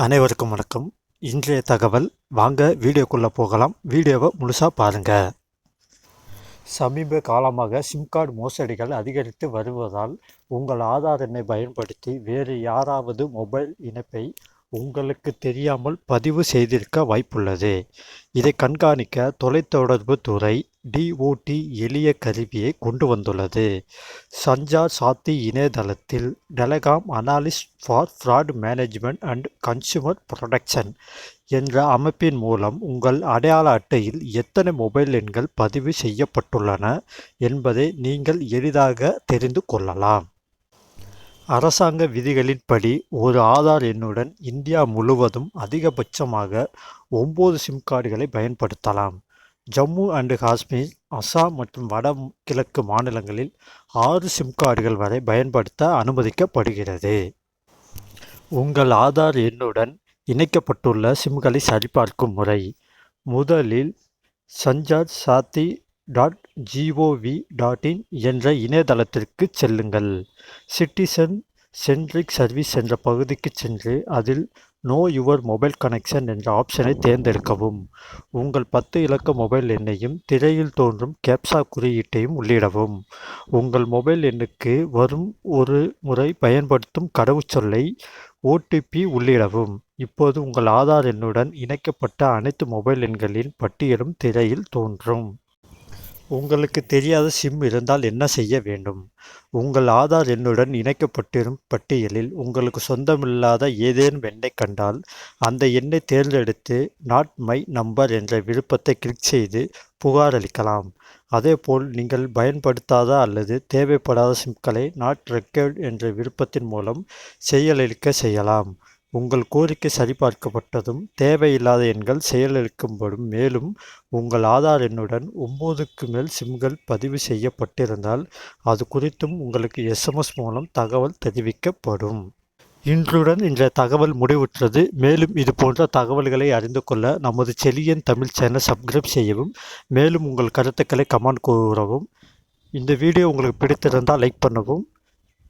அனைவருக்கும் வணக்கம். இன்றைய தகவல் வாங்க வீடியோக்குள்ளே போகலாம். வீடியோவை முழுசாக பாருங்கள் சமீப காலமாக சிம் கார்டு மோசடிகள் அதிகரித்து வருவதால் உங்கள் ஆதார் எண்ணை பயன்படுத்தி வேறு யாராவது மொபைல் இணைப்பை உங்களுக்கு தெரியாமல் பதிவு செய்திருக்க வாய்ப்புள்ளது. இதை கண்காணிக்க தொலைத்தொடர்பு துறை டிஓடி எளிய கருவியை கொண்டு வந்துள்ளது. சஞ்சார் சாத்தி இணையதளத்தில் telecom analyst for fraud management and consumer protection என்ற அமைப்பின் மூலம் உங்கள் அடையாள அட்டையில் எத்தனை மொபைல் எண்கள் பதிவு செய்யப்பட்டுள்ளன என்பதை நீங்கள் எளிதாக தெரிந்து கொள்ளலாம். அரசாங்க விதிகளின்படி ஒரு ஆதார் எண்ணுடன் இந்தியா முழுவதும் அதிகபட்சமாக ஒம்பது சிம் கார்டுகளை பயன்படுத்தலாம். ஜம்மு அண்டு காஷ்மீர் அசாம் மற்றும் வட கிழக்கு மாநிலங்களில் ஆறு சிம் கார்டுகள் வரை பயன்படுத்த அனுமதிக்கப்படுகிறது. உங்கள் ஆதார் எண்ணுடன் இணைக்கப்பட்டுள்ள சிம்களை சரிபார்க்கும் முறை. முதலில் சஞ்சார் சாத்தி டாட் ஜிஓவி டாட் இன் என்ற இணையதளத்திற்கு செல்லுங்கள். சிட்டிசன் சென்ட்ரிக் சர்வீஸ் என்ற பகுதிக்கு சென்று அதில் நோ யுவர் மொபைல் கனெக்ஷன் என்ற ஆப்ஷனை தேர்ந்தெடுக்கவும். உங்கள் பத்து இலக்க மொபைல் எண்ணையும் திரையில் தோன்றும் கேப்சா குறியீட்டையும் உள்ளிடவும். உங்கள் மொபைல் எண்ணுக்கு வரும் ஒரு முறை பயன்படுத்தும் கடவுச்சொல்லை ஓடிபி உள்ளிடவும். இப்போது உங்கள் ஆதார் எண்ணுடன் இணைக்கப்பட்ட அனைத்து மொபைல் எண்களின் பட்டியலும் திரையில் தோன்றும். உங்களுக்கு தெரியாத சிம் இருந்தால் என்ன செய்ய வேண்டும்? உங்கள் ஆதார் எண்ணுடன் இணைக்கப்பட்டிரும் பட்டியலில் உங்களுக்கு சொந்தமில்லாத ஏதேனும் எண்ணை கண்டால் அந்த எண்ணை தேர்ந்தெடுத்து நாட் மை நம்பர் என்ற விருப்பத்தை கிளிக் செய்து புகார் அளிக்கலாம். அதேபோல் நீங்கள் பயன்படுத்தாத அல்லது தேவைப்படாத சிம்களை நாட் ரெக்கர்ட் என்ற விருப்பத்தின் மூலம் செயலிழக்க செய்யலாம். உங்கள் கோரிக்கை சரிபார்க்கப்பட்டதும் தேவையில்லாத எண்கள் செயலிழக்கப்படும் மேலும் உங்கள் ஆதார் எண்ணுடன் ஒம்போதுக்கு மேல் சிம்கள் பதிவு செய்யப்பட்டிருந்தால் அது குறித்தும் உங்களுக்கு எஸ்எம்எஸ் மூலம் தகவல் தெரிவிக்கப்படும். இன்றுடன் இன்றைய தகவல் முடிவுற்றது. மேலும் இது போன்ற தகவல்களை அறிந்து கொள்ள நமது செலியன் தமிழ் சேனல் சப்ஸ்கிரைப் செய்யவும் மேலும் உங்கள் கருத்துக்களை கமெண்ட் கூறவும். இந்த வீடியோ உங்களுக்கு பிடித்திருந்தால் லைக் பண்ணவும்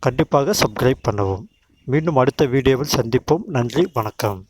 கண்டிப்பாக சப்ஸ்கிரைப் பண்ணவும். மீண்டும் அடுத்த வீடியோவில் சந்திப்போம். நன்றி வணக்கம்.